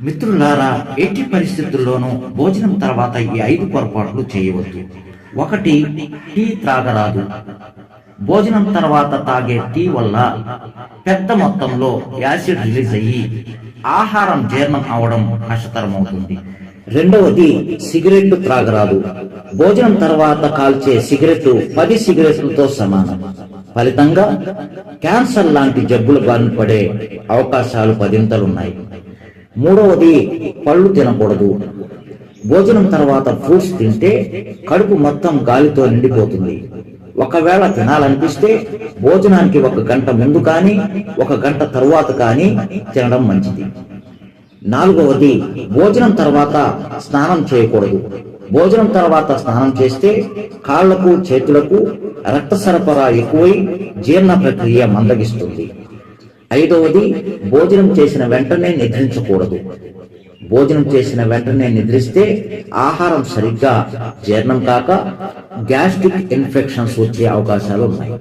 మిత్రులారా ఎట్టి పరిస్థితుల్లోనూ భోజనం తర్వాత ఈ ఐదు పొరపాట్లు చేయవద్దు. ఒకటి టీ త్రాగరాదు. భోజనం తర్వాత తాగే టీ వల్ల పెద్ద మొత్తంలో యాసిడ్ రిలీజ్ అయ్యి ఆహారం జీర్ణం అవడం కష్టతరమవుతుంది. రెండవది సిగరెట్ త్రాగరాదు. భోజనం తర్వాత కాల్చే సిగరెట్ పది సిగరెట్లతో సమానం. ఫలితంగా క్యాన్సర్ లాంటి జబ్బులు బారిన పడే అవకాశాలు పదింతలున్నాయి. మూడవది పళ్ళు తినకూడదు. భోజనం తర్వాత ఫ్రూట్స్ తింటే కడుపు మొత్తం గాలితో నిండిపోతుంది. ఒకవేళ తినాలనిపిస్తే భోజనానికి ఒక గంట ముందు కానీ ఒక గంట తరువాత కానీ తినడం మంచిది. నాలుగవది భోజనం తర్వాత స్నానం చేయకూడదు. భోజనం తర్వాత స్నానం చేస్తే కాళ్ళకు చేతులకు రక్త సరఫరా ఎక్కువై జీర్ణ ప్రక్రియ మందగిస్తుంది. ఐదవది భోజనం చేసిన వెంటనే నిద్రించకూడదు. భోజనం చేసిన వెంటనే నిద్రిస్తే ఆహారం సరిగ్గా జీర్ణం కాక గ్యాస్ట్రిక్ ఇన్ఫెక్షన్స్ వచ్చే అవకాశాలు ఉన్నాయి